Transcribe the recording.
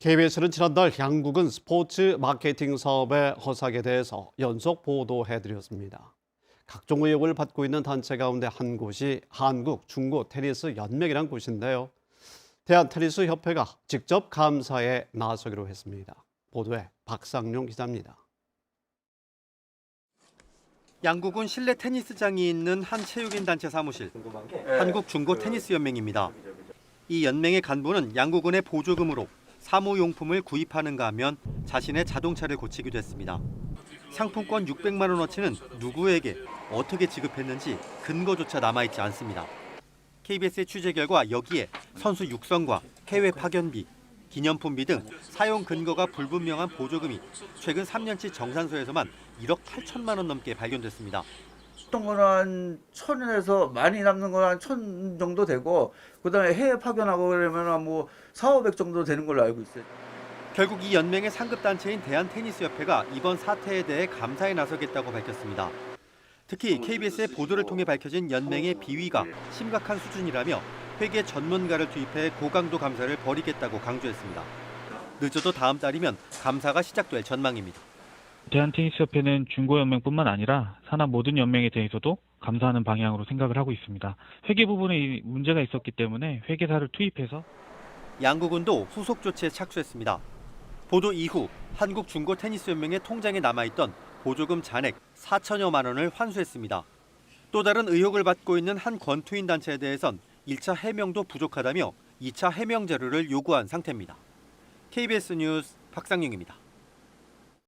KBS는 지난달 양국은 스포츠 마케팅 사업의 허삭에 대해서 연속 보도해드렸습니다. 각종 의혹을 받고 있는 단체 가운데 한 곳이 한국 중고 테니스 연맹이란 곳인데요. 대한 테니스 협회가 직접 감사에 나서기로 했습니다. 보도에 박상용 기자입니다. 양국은 실내 테니스장이 있는 한 체육인 단체 사무실, 한국 중고 테니스 연맹입니다. 이 연맹의 간부는 양국은의 보조금으로 사무용품을 구입하는가 하면 자신의 자동차를 고치기도 했습니다. 상품권 600만 원어치는 누구에게 어떻게 지급했는지 근거조차 남아있지 않습니다. KBS의 취재 결과 여기에 선수 육성과 해외 파견비, 기념품비 등 사용 근거가 불분명한 보조금이 최근 3년치 정산소에서만 1억 8천만 원 넘게 발견됐습니다. 어떤 거는 한 천에서 많이 남는 거는 한천 정도 되고 그다음에 해외 파견하고 그러면 뭐 4, 500 정도 되는 걸로 알고 있어요. 결국 이 연맹의 상급 단체인 대한 테니스 협회가 이번 사태에 대해 감사에 나서겠다고 밝혔습니다. 특히 KBS의 보도를 통해 밝혀진 연맹의 비위가 심각한 수준이라며 회계 전문가를 투입해 고강도 감사를 벌이겠다고 강조했습니다. 늦어도 다음 달이면 감사가 시작될 전망입니다. 대한테니스협회는 중고연맹뿐만 아니라 산하 모든 연맹에 대해서도 감사하는 방향으로 생각을 하고 있습니다. 회계 부분에 이 문제가 있었기 때문에 회계사를 투입해서 양국은도 후속 조치에 착수했습니다. 보도 이후 한국 중고 테니스 연맹의 통장에 남아있던 보조금 잔액 4천여만 원을 환수했습니다. 또 다른 의혹을 받고 있는 한 권투인 단체에 대해선 1차 해명도 부족하다며 2차 해명 자료를 요구한 상태입니다. KBS 뉴스 박상용입니다.